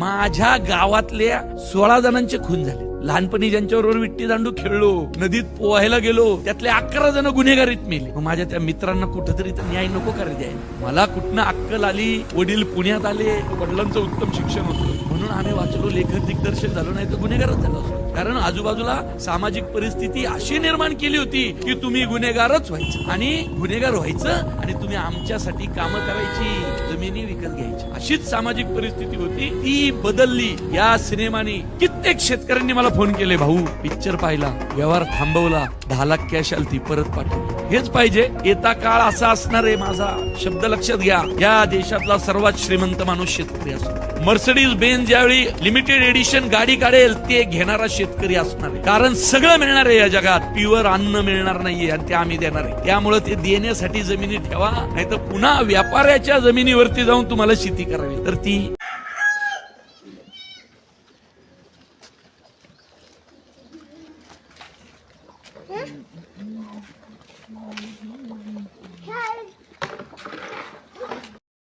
माझ्या गावातल्या सोळा जणांचे खून झाले. लहानपणी ज्यांच्याबरोबर विट्टी दांडू खेळलो नदीत पोहायला गेलो त्यातले अकरा जण गुन्हेगारीत मेले. माझ्या त्या मित्रांना कुठंतरी तर न्याय नको करे द्यायला मला कुठनं अक्कल आली वडील पुण्यात आले वडिलांचं उत्तम शिक्षण होतं. म्हणून आम्ही वाचलो लेखक दिग्दर्शक झालो नाही तर गुन्हेगारच झालो असतो. कारण आजूबाजूला सामाजिक परिस्थिती अशी निर्माण केली होती की तुम्ही गुन्हेगारच व्हायचं. आणि गुन्हेगार व्हायचं आणि तुम्ही आमच्यासाठी कामं करायची जमिनी विकत घ्यायची. अशीच सामाजिक परिस्थिती होती. ती बदलली. या सिनेमाने कित्येक शेतकऱ्यांनी मला फोन केले भाऊ पिक्चर पाहिला व्यवहार थांबवला दहा लाख कॅश आल ती परत पाठवली हेच पाहिजे. येता काळ असा असणार आहे माझा. शब्द लक्षात घ्या. या देशातला सर्वात श्रीमंत माणूस शेतकरी असतो. मर्सडीज बेन ज्यावेळी लिमिटेड एडिशन गाडी काढेल ते घेणारा शेतकरी असणार. आहे कारण सगळं मिळणार आहे या जगात. प्युअर अन्न मिळणार नाहीये आणि ते आम्ही देणार आहे. त्यामुळे ते देण्यासाठी जमिनी ठेवा नाही तर पुन्हा व्यापाऱ्याच्या जमिनीवरती जाऊन तुम्हाला शेती करावी. तर ती